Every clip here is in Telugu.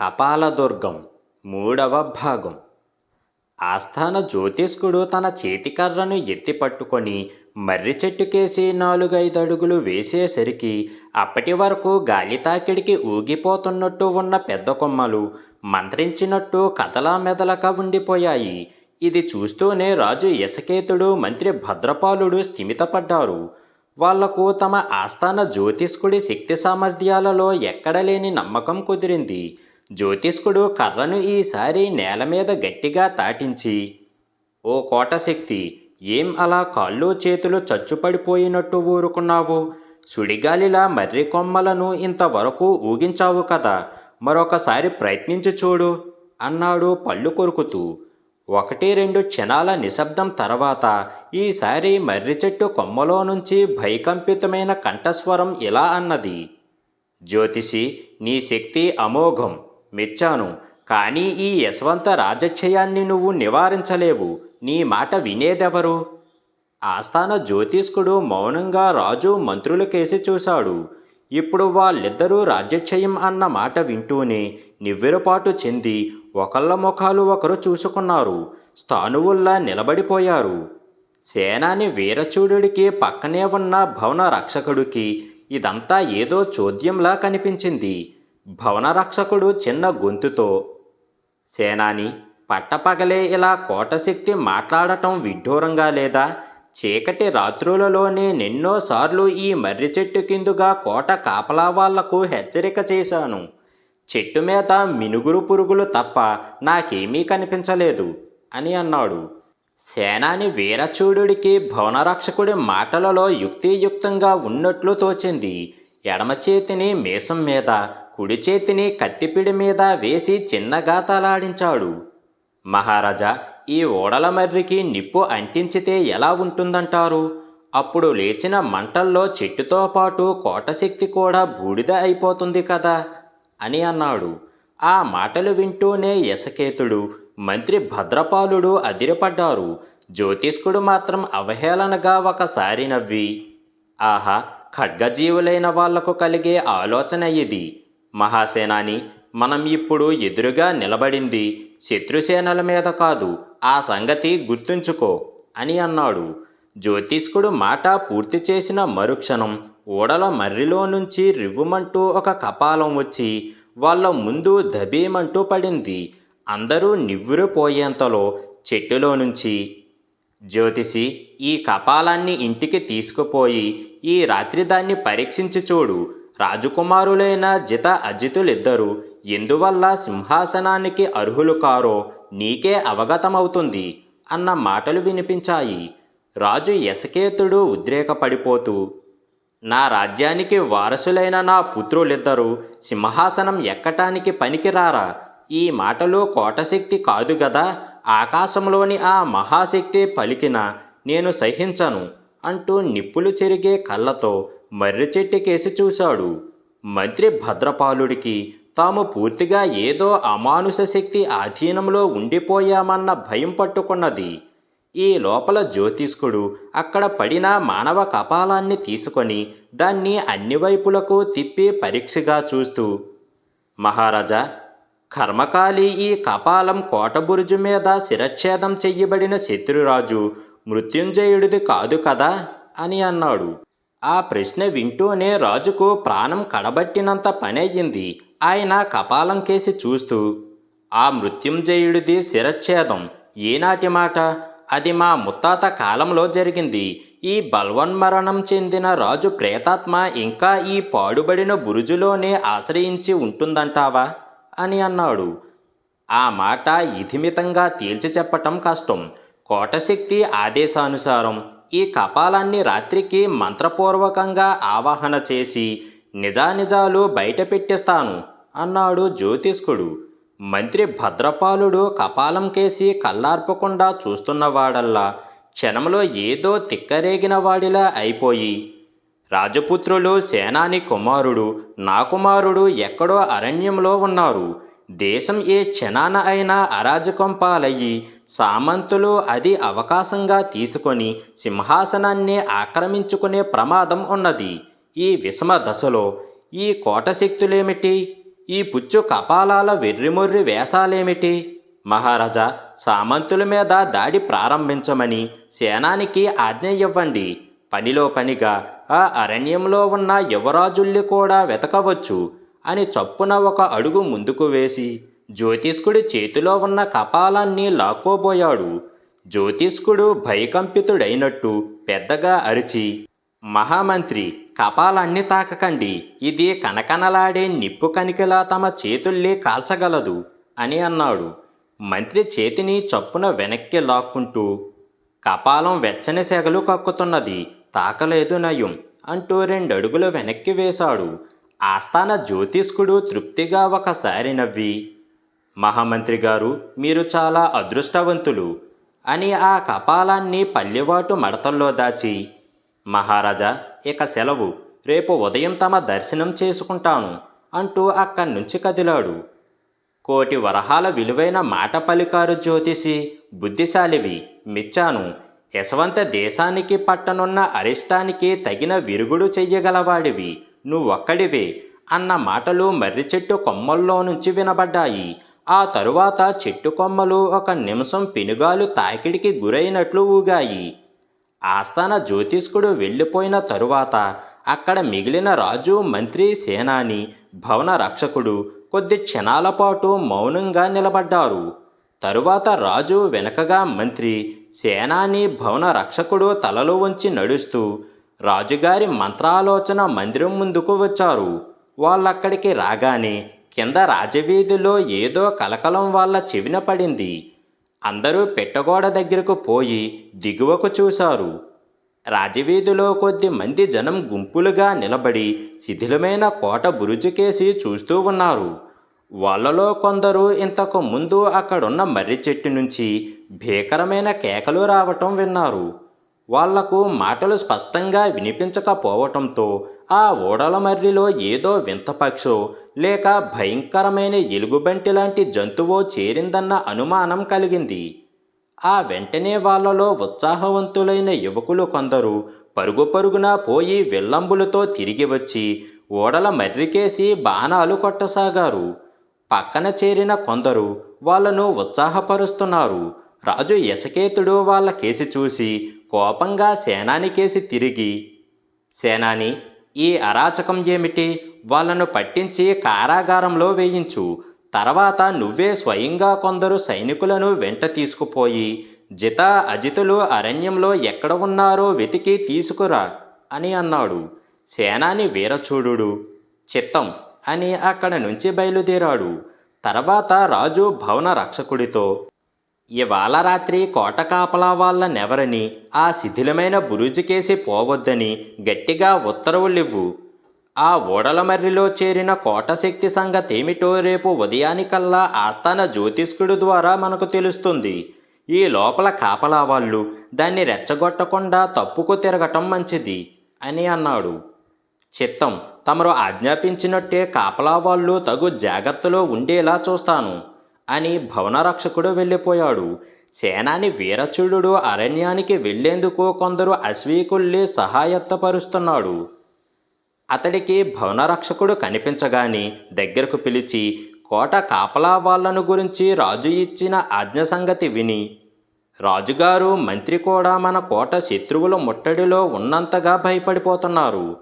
కపాలదుర్గం మూడవ భాగం. ఆస్థాన జ్యోతిష్కుడు తన చేతికర్రను ఎత్తి పట్టుకొని మర్రి చెట్టుకేసి నాలుగైదు అడుగులు వేసేసరికి అప్పటి వరకు గాలి తాకిడికి ఊగిపోతున్నట్టు ఉన్న పెద్ద కొమ్మలు మంత్రించినట్టు కథలా మెదలక ఉండిపోయాయి. ఇది చూస్తూనే రాజు యశకేతుడు మంత్రి భద్రపాలుడు స్థిమితపడ్డారు. వాళ్ళకు తమ ఆస్థాన జ్యోతిష్కుడి శక్తి సామర్థ్యాలలో ఎక్కడలేని నమ్మకం కుదిరింది. జ్యోతిష్కుడు కర్రను ఈసారి నేల మీద గట్టిగా తాటించి ఓ కోటశక్తి ఏం అలా కాళ్ళు చేతులు చచ్చుపడిపోయినట్టు ఊరుకున్నావు? సుడిగాలిలా మర్రి కొమ్మలను ఇంతవరకు ఊగించావు కదా మరొకసారి ప్రయత్నించి చూడు అన్నాడు పళ్ళు కొరుకుతూ. ఒకటి రెండు క్షణాల నిశ్శబ్దం తర్వాత ఈసారి మర్రి చెట్టు కొమ్మలో నుంచి భయకంపితమైన కంఠస్వరం ఇలా అన్నది జ్యోతిషి నీ శక్తి అమోఘం. మెచ్చాను. కానీ ఈ యశవంత రాజక్షయాన్ని నువ్వు నివారించలేవు. నీ మాట వినేదెవరు? ఆస్థాన జ్యోతిష్కుడు మౌనంగా రాజు మంత్రులకేసి చూశాడు. ఇప్పుడు వాళ్ళిద్దరూ రాజ్యక్షయం అన్న మాట వింటూనే నివ్వెరపాటు చెంది ఒకళ్ళ ముఖాలు ఒకరు చూసుకున్నారు. స్థానువుల్లా నిలబడిపోయారు. సేనాని వీరచూడుడికి పక్కనే ఉన్న భవన రక్షకుడికి ఇదంతా ఏదో చోద్యంలా కనిపించింది. భవన రక్షకుడు చిన్న గొంతుతో సేనాని పట్టపగలే ఇలా కోటశక్తి మాట్లాడటం విడ్డూరంగా లేదా? చీకటి రాత్రులలోనే నిన్నోసార్లు ఈ మర్రి చెట్టు కిందుగా కోట కాపలా వాళ్ళకు హెచ్చరిక చేశాను. చెట్టు మీద మినుగురు పురుగులు తప్ప నాకేమీ కనిపించలేదు అని అన్నాడు. సేనాని వీరచూడుడికి భవనరక్షకుడి మాటలలో యుక్తియుక్తంగా ఉన్నట్లు తోచింది. ఎడమ చేతిని మీసం మీద కుడి చేతిని కత్తిపిడి మీద వేసి చిన్నగా తలాడించాడు మహారాజా ఈ ఓడల మర్రికి నిప్పు అంటించితే ఎలా ఉంటుందంటారు? అప్పుడు లేచిన మంటల్లో చెట్టుతో పాటు కోటశక్తి కూడా బూడిద అయిపోతుంది కదా? అని అన్నాడు. ఆ మాటలు వింటూనే యశకేతుడు మంత్రి భద్రపాలుడు అదిరిపడ్డారు. జ్యోతిష్కుడు మాత్రం అవహేళనగా ఒకసారి నవ్వి ఆహా ఖడ్గజీవులైన వాళ్ళకు కలిగే ఆలోచన ఇది. మహాసేనాని మనం ఇప్పుడు ఎదురుగా నిలబడింది శత్రుసేనల మీద కాదు ఆ సంగతి గుర్తుంచుకో అని అన్నాడు. జ్యోతిష్కుడు మాట పూర్తి చేసిన మరుక్షణం ఓడల మర్రిలో నుంచి రివ్వుమంటూ ఒక కపాలం వచ్చి వాళ్ళ ముందు దబీమంటూ పడింది. అందరూ నివ్వురుపోయేంతలో చెట్టులో నుంచి జ్యోతిషి ఈ కపాలాన్ని ఇంటికి తీసుకుపోయి ఈ రాత్రి దాన్ని పరీక్షించి చూడు రాజకుమారులైన జిత అజితులిద్దరూ ఎందువల్ల సింహాసనానికి అర్హులు కారో నీకే అవగతమవుతుంది అన్న మాటలు వినిపించాయి. రాజు యశకేతుడు ఉద్రేకపడిపోతూ నా రాజ్యానికి వారసులైన నా పుత్రులిద్దరూ సింహాసనం ఎక్కటానికి పనికిరారా? ఈ మాటలు కోటశక్తి కాదు గదా? ఆకాశంలోని ఆ మహాశక్తి పలికిన నేను సహించను అంటూ నిప్పులు చెరిగే కళ్ళతో మర్రి చెట్టుకేసి చూశాడు. మంత్రి భద్రపాలుడికి తాము పూర్తిగా ఏదో అమానుష శక్తి ఆధీనంలో ఉండిపోయామన్న భయం పట్టుకున్నది. ఈ లోపల జ్యోతిష్కుడు అక్కడ పడిన మానవ కపాలాన్ని తీసుకొని దాన్ని అన్ని వైపులకు తిప్పి పరీక్షగా చూస్తూ మహారాజా కర్మకాలి ఈ కపాలం కోటబురుజు మీద శిరచ్ఛేదం చెయ్యబడిన శత్రురాజు మృత్యుంజయుడిది కాదు కదా? అని అన్నాడు. ఆ ప్రశ్న వింటూనే రాజుకు ప్రాణం కడబట్టినంత పనయ్యింది ఆయన కపాలం కేసి చూస్తూ ఆ మృత్యుంజయుడిది శిరచ్ఛేదం. ఏనాటి మాట? అది మా ముత్తాత కాలంలో జరిగింది. ఈ బల్వన్మరణం చెందిన రాజు ప్రేతాత్మ ఇంకా ఈ పాడుబడిన బురుజులోనే ఆశ్రయించి ఉంటుందంటావా? అని అన్నాడు. ఆ మాట ఇధిమితంగా తేల్చి చెప్పటం కష్టం. కోటశక్తి ఆదేశానుసారం ఈ కపాలాన్ని రాత్రికి మంత్రపూర్వకంగా ఆవాహన చేసి నిజానిజాలు బయట పెట్టిస్తాను అన్నాడు జ్యోతిష్కుడు. మంత్రి భద్రపాలుడు కపాలం కేసి కళ్ళార్పకుండా చూస్తున్నవాడల్లా క్షణంలో ఏదో తిక్కరేగిన వాడిలా అయిపోయి రాజపుత్రులు సేనాని కుమారుడు నా కుమారుడు ఎక్కడో అరణ్యంలో ఉన్నారు. దేశం ఏ క్షణాన అయినా అరాజకం పాలయ్యి సామంతులు అది అవకాశంగా తీసుకొని సింహాసనాన్ని ఆక్రమించుకునే ప్రమాదం ఉన్నది. ఈ విషమ దశలో ఈ కోటశక్తులేమిటి? ఈ పుచ్చు కపాలాల వెర్రిమొర్రి వేషాలేమిటి మహారాజా సామంతుల మీద దాడి ప్రారంభించమని సేనానికి ఆజ్ఞ ఇవ్వండి. పనిలో పనిగా ఆ అరణ్యంలో ఉన్న యువరాజుల్ని కూడా వెతకవచ్చు. అని చప్పున ఒక అడుగు ముందుకు వేసి జ్యోతిష్కుడి చేతిలో ఉన్న కపాలాన్ని లాక్కోబోయాడు. జ్యోతిష్కుడు భయకంపితుడైనట్టు పెద్దగా అరిచి మహామంత్రి కపాలాన్ని తాకకండి. ఇది కనకనలాడే నిప్పు కనికిలా తమ చేతుల్ని కాల్చగలదు అని అన్నాడు. మంత్రి చేతిని చప్పున వెనక్కి లాక్కుంటూ కపాలం వెచ్చని సెగలు కక్కుతున్నది తాకలేదు నయం అంటూ రెండడుగులు వెనక్కి వేశాడు. ఆస్థాన జ్యోతిష్కుడు తృప్తిగా ఒకసారి నవ్వి మహామంత్రి గారు మీరు చాలా అదృష్టవంతులు అని ఆ కపాలాన్ని పల్లెవాటు మడతల్లో దాచి మహారాజా ఇక సెలవు. రేపు ఉదయం తమ దర్శనం చేసుకుంటాను అంటూ అక్కడి నుంచి కదిలాడు. కోటి వరహాల విలువైన మాట పలికారు జ్యోతిషి బుద్ధిశాలివి మిచ్చాను. యశవంత దేశానికి పట్టనున్న అరిష్టానికి తగిన విరుగుడు చెయ్యగలవాడివి. నువ్వొక్కడివే అన్న మాటలు మర్రి చెట్టు కొమ్మల్లో నుంచి వినబడ్డాయి. ఆ తరువాత చెట్టు కొమ్మలు ఒక నిమిషం పెనుగాలు తాకిడికి గురైనట్లు ఊగాయి. ఆస్థాన జ్యోతిష్కుడు వెళ్ళిపోయిన తరువాత అక్కడ మిగిలిన రాజు మంత్రి సేనాని భవన రక్షకుడు కొద్ది క్షణాల పాటు మౌనంగా నిలబడ్డారు. తరువాత రాజు వెనకగా మంత్రి సేనాని భవన రక్షకుడు తలలు వంచి నడుస్తూ రాజుగారి మంత్రాలోచన మందిరం ముందుకు వచ్చారు. వాళ్ళక్కడికి రాగానే కింద రాజవీధిలో ఏదో కలకలం వాళ్ళ చెవిన పడింది. అందరూ పెట్టగోడ దగ్గరకు పోయి దిగువకు చూశారు. రాజవీధిలో కొద్ది మంది జనం గుంపులుగా నిలబడి శిథిలమైన కోట బురుజుకేసి చూస్తూ ఉన్నారు. వాళ్ళలో కొందరు ఇంతకు ముందు అక్కడున్న మర్రి చెట్టు నుంచి భీకరమైన కేకలు రావటం విన్నారు. వాళ్ళకు మాటలు స్పష్టంగా వినిపించకపోవటంతో ఆ ఓడల మర్రిలో ఏదో వింత పక్షో లేక భయంకరమైన ఎలుగుబంటి లాంటి జంతువో చేరిందన్న అనుమానం కలిగింది. ఆ వెంటనే వాళ్ళలో ఉత్సాహవంతులైన యువకులు కొందరు పరుగు పరుగున పోయి విల్లంబులతో తిరిగి వచ్చి ఓడల మర్రికేసి బాణాలు కొట్టసాగారు. పక్కన చేరిన కొందరు వాళ్ళను ఉత్సాహపరుస్తున్నారు. రాజు యశకేతుడు వాళ్ళ కేసి చూసి కోపంగా సేనాని కేసి తిరిగి సేనాని ఈ అరాచకం ఏమిటి? వాళ్ళను పట్టించి కారాగారంలో వేయించు. తర్వాత నువ్వే స్వయంగా కొందరు సైనికులను వెంట తీసుకుపోయి జిత అజితులు అరణ్యంలో ఎక్కడ ఉన్నారో వెతికి తీసుకురా అని అన్నాడు. సేనాని వీరచూడు చిత్తం అని అక్కడ నుంచి బయలుదేరాడు. తర్వాత రాజు భవన రక్షకుడితో ఇవాళ రాత్రి కోట కాపలా వాళ్ళనెవరని ఆ శిథిలమైన బురుజుకేసి పోవద్దని గట్టిగా ఉత్తర్వులివ్వు. ఆ ఓడల మర్రిలో చేరిన కోట శక్తి సంగతేమిటో రేపు ఉదయానికల్లా ఆస్థాన జ్యోతిష్కుడు ద్వారా మనకు తెలుస్తుంది. ఈ లోపల కాపలా వాళ్ళు దాన్ని రెచ్చగొట్టకుండా తప్పుకు తిరగటం మంచిది అని అన్నాడు. చిత్తం తమరు ఆజ్ఞాపించినట్టే కాపలా వాళ్ళు తగు జాగ్రత్తలో ఉండేలా చూస్తాను. అని భవనరక్షకుడు వెళ్ళిపోయాడు. సేనాని వీరచుడు అరణ్యానికి వెళ్ళేందుకు కొందరు అశ్వీకుల్ని సహాయత్తపరుస్తున్నాడు. అతడికి భవనరక్షకుడు కనిపించగానే దగ్గరకు పిలిచి కోట కాపలా వాళ్ళను గురించి రాజు ఇచ్చిన ఆజ్ఞ సంగతి విని. రాజుగారు మంత్రి కూడా మన కోట శత్రువుల ముట్టడిలో ఉన్నంతగా భయపడిపోతున్నారు.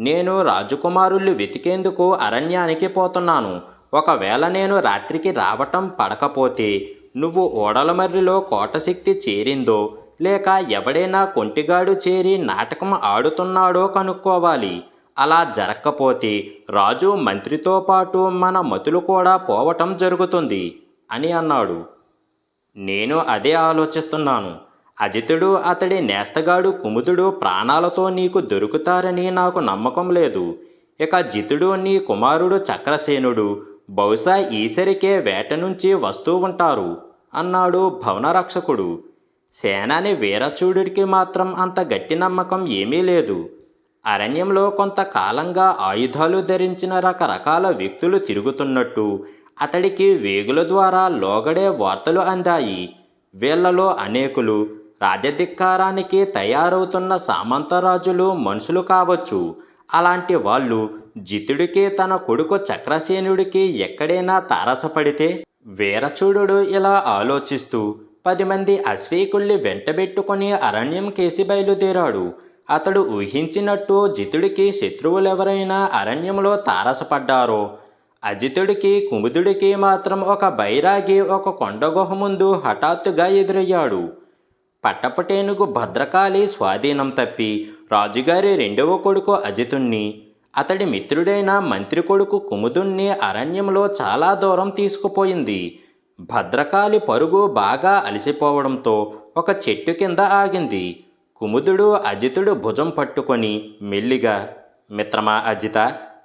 నేను రాజకుమారుల్ని వెతికేందుకు అరణ్యానికి పోతున్నాను. ఒకవేళ నేను రాత్రికి రావటం పడకపోతే నువ్వు ఓడలమర్రిలో కోటశక్తి చేరిందో లేక ఎవడైనా కొంటిగాడు చేరి నాటకం ఆడుతున్నాడో కనుక్కోవాలి. అలా జరక్కపోతే రాజు మంత్రితో పాటు మన మతులు కూడా పోవటం జరుగుతుంది అని అన్నాడు. నేను అదే ఆలోచిస్తున్నాను. అజితుడు అతడి నేస్తగాడు కుముదుడు ప్రాణాలతో నీకు దొరుకుతారని నాకు నమ్మకం లేదు. ఇక జితుడు నీ కుమారుడు చక్రసేనుడు బహుశా ఈసరికే వేట నుంచి వస్తూ ఉంటారు అన్నాడు భవనరక్షకుడు. సేనాని వీరచూడుడికి మాత్రం అంత గట్టి నమ్మకం ఏమీ లేదు. అరణ్యంలో కొంతకాలంగా ఆయుధాలు ధరించిన రకరకాల వ్యక్తులు తిరుగుతున్నట్టు అతడికి వేగుల ద్వారా లోగడే వార్తలు అందాయి. వీళ్ళలో అనేకులు రాజధిక్కారానికి తయారవుతున్న సామంతరాజులు మనుషులు కావచ్చు. అలాంటి వాళ్ళు జితుడికి తన కొడుకు చక్రసేనుడికి ఎక్కడైనా తారసపడితే వీరచూడుడు ఇలా ఆలోచిస్తూ పది మంది అశ్వీకుల్ని వెంటబెట్టుకుని అరణ్యం కేసి బయలుదేరాడు. అతడు ఊహించినట్టు జితుడికి శత్రువులెవరైనా అరణ్యంలో తారసపడ్డారో. అజితుడికి కుముదుడికి మాత్రం ఒక బైరాగి ఒక కొండగుహ ముందు హఠాత్తుగా ఎదురయ్యాడు. పట్టపటేనుగు భద్రకాళి స్వాధీనం తప్పి రాజుగారి రెండవ కొడుకు అజితుణ్ణి అతడి మిత్రుడైన మంత్రి కొడుకు కుముదుణ్ణి అరణ్యంలో చాలా దూరం తీసుకుపోయింది. భద్రకాళి పరుగు బాగా అలసిపోవడంతో ఒక చెట్టు కింద ఆగింది. కుముదుడు అజితుడు భుజం పట్టుకొని మెల్లిగా మిత్రమా అజిత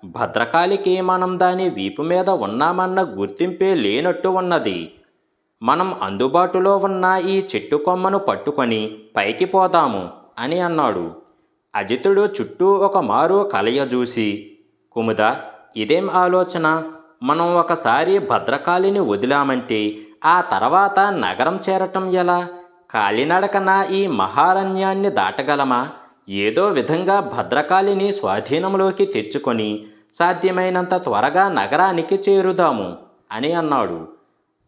భద్రకాళికి మనం దాని వీపు మీద ఉన్నామన్న గుర్తింపే లేనట్టు ఉన్నది. మనం అందుబాటులో ఉన్న ఈ చెట్టు కొమ్మను పట్టుకొని పైకి పోదాము అని అన్నాడు. అజితుడు చుట్టూ ఒక మారు కలయజూసి కుముద ఇదేం ఆలోచన? మనం ఒకసారి భద్రకాళిని వదిలామంటే ఆ తర్వాత నగరం చేరటం ఎలా? కాలినడకన ఈ మహారణ్యాన్ని దాటగలమా? ఏదో విధంగా భద్రకాళిని స్వాధీనంలోకి తెచ్చుకొని సాధ్యమైనంత త్వరగా నగరానికి చేరుదాము అని అన్నాడు.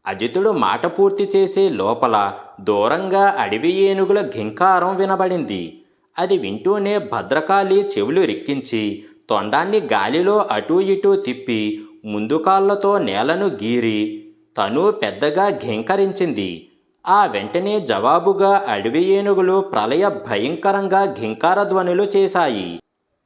అజితుడు మాట పూర్తి చేసే లోపల దూరంగా అడవి ఏనుగుల ఘింకారం వినబడింది. అది వింటూనే భద్రకాళి చెవులు రెక్కించి తొండాన్ని గాలిలో అటూ ఇటూ తిప్పి ముందు కాళ్ళతో నేలను గీరి తను పెద్దగా ఘింకరించింది. ఆ వెంటనే జవాబుగా అడవి ఏనుగులు ప్రళయ భయంకరంగా ఘింకార ధ్వనులు చేశాయి.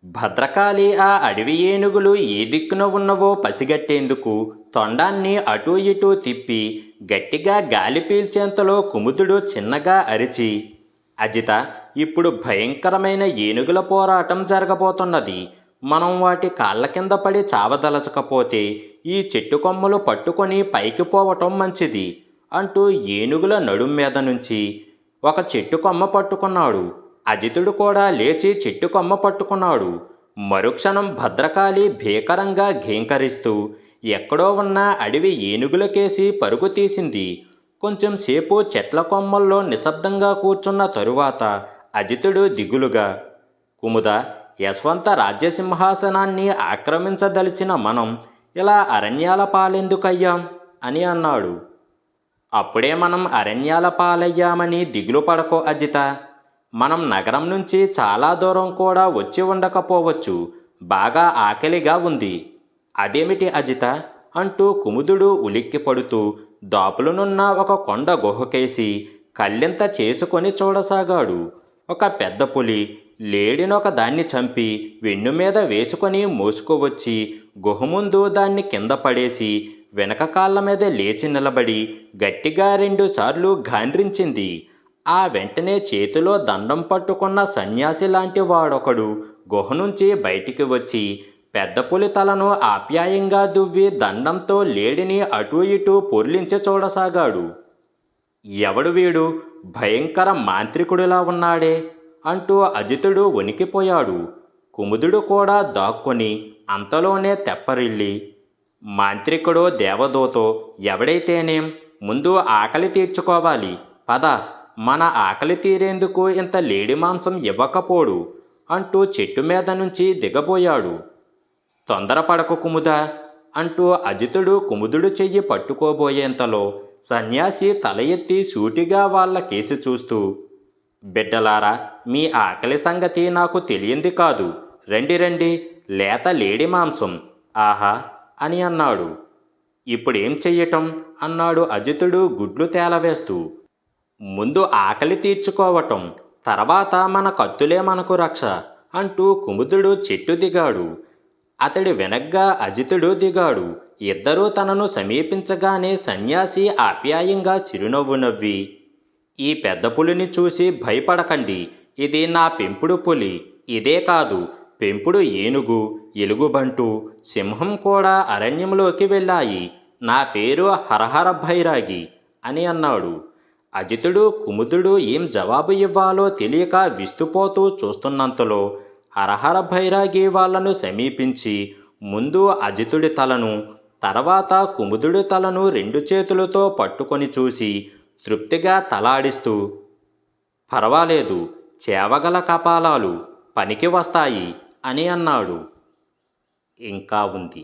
భద్రకాళి ఆ అడవి ఏనుగులు ఏ దిక్కున ఉన్నవో పసిగట్టేందుకు తొండాన్ని అటూ ఇటూ తిప్పి గట్టిగా గాలి పీల్చేంతలో కుముదుడు చిన్నగా అరిచి అజిత ఇప్పుడు భయంకరమైన ఏనుగుల పోరాటం జరగబోతున్నది. మనం వాటి కాళ్ళ కింద పడి చావదలచకపోతే ఈ చెట్టు కొమ్మలు పట్టుకొని పైకి పోవటం మంచిది అంటూ ఏనుగుల నడుం మీద నుంచి ఒక చెట్టు కొమ్మ పట్టుకున్నాడు. అజితుడు కూడా లేచి చెట్టు కొమ్మ పట్టుకున్నాడు. మరుక్షణం భద్రకాళి భీకరంగా ఘీంకరిస్తూ ఎక్కడో ఉన్న అడవి ఏనుగులకేసి పరుగు తీసింది. కొంచెం సేపు చెట్ల కొమ్మల్లో నిశ్శబ్దంగా కూర్చున్న తరువాత అజితుడు దిగులుగా కుముద యశ్వంత రాజ్యసింహాసనాన్ని ఆక్రమించదలిచిన మనం ఇలా అరణ్యాల పాలెందుకయ్యాం? అని అన్నాడు. అప్పుడే మనం అరణ్యాల పాలయ్యామని దిగులు పడకో అజిత. మనం నగరం నుంచి చాలా దూరం కూడా వచ్చి ఉండకపోవచ్చు. బాగా ఆకలిగా ఉంది. అదేమిటి అజిత? అంటూ కుముదుడు ఉలిక్కి పడుతూ దాపులనున్న ఒక కొండ గుహకేసి కళ్ళెంత చేసుకొని చూడసాగాడు. ఒక పెద్ద పులి లేడినొక దాన్ని చంపి వెన్ను మీద వేసుకొని మోసుకువచ్చి గుహ ముందు దాన్ని కింద పడేసి వెనక కాళ్ళ మీద లేచి నిలబడి గట్టిగా రెండుసార్లు గాండ్రించింది. ఆ వెంటనే చేతిలో దండం పట్టుకున్న సన్యాసి లాంటి వాడొకడు గుహ నుంచి బయటికి వచ్చి పెద్ద పులి తలను ఆప్యాయంగా దువ్వి దండంతో లేడిని అటూ ఇటూ పొర్లించి చూడసాగాడు. ఎవడు వీడు? భయంకర మాంత్రికుడిలా ఉన్నాడే అంటూ అజితుడు వణికిపోయాడు. కుముదుడు కూడా దాక్కొని అంతలోనే తెప్పరిల్లి మాంత్రికుడో దేవదూతో ఎవడైతేనేం ముందు ఆకలి తీర్చుకోవాలి పద మన ఆకలి తీరేందుకు ఇంత లేడి మాంసం ఇవ్వకపోడు అంటూ చెట్టు మీద నుంచి దిగబోయాడు. తొందరపడకు కుముద అంటూ అజితుడు కుముదుడు చెయ్యి పట్టుకోబోయేంతలో సన్యాసి తల ఎత్తి సూటిగా వాళ్ళ కేసి చూస్తూ బిడ్డలారా మీ ఆకలి సంగతి నాకు తెలియంది కాదు. రండి రండి. లేత లేడి మాంసం. ఆహా అని అన్నాడు. ఇప్పుడేం చెయ్యటం? అన్నాడు అజితుడు గుడ్లు తేలవేస్తూ. ముందు ఆకలి తీర్చుకోవటం తర్వాత మన కత్తులే మనకు రక్ష అంటూ కుముదుడు చెట్టు దిగాడు. అతడి వెనగ్గా అజితుడు దిగాడు. ఇద్దరూ తనను సమీపించగానే సన్యాసి ఆప్యాయంగా చిరునవ్వు నవ్వి ఈ పెద్ద పులిని చూసి భయపడకండి. ఇది నా పెంపుడు పులి. ఇదే కాదు పెంపుడు ఏనుగు ఎలుగుబంటు సింహం కూడా అరణ్యంలోకి వెళ్ళాయి. నా పేరు హరహర భైరాగి అని అన్నాడు. అజితుడు కుముదుడు ఏం జవాబు ఇవ్వాలో తెలియక విస్తుపోతూ చూస్తున్నంతలో అరహర భైరాగి వాళ్ళను సమీపించి ముందు అజితుడి తలను తర్వాత కుముదుడి తలను రెండు చేతులతో పట్టుకొని చూసి తృప్తిగా తలాడిస్తూ పర్వాలేదు చేవగల కపాలాలు పనికి వస్తాయి అని అన్నాడు. ఇంకా ఉంది.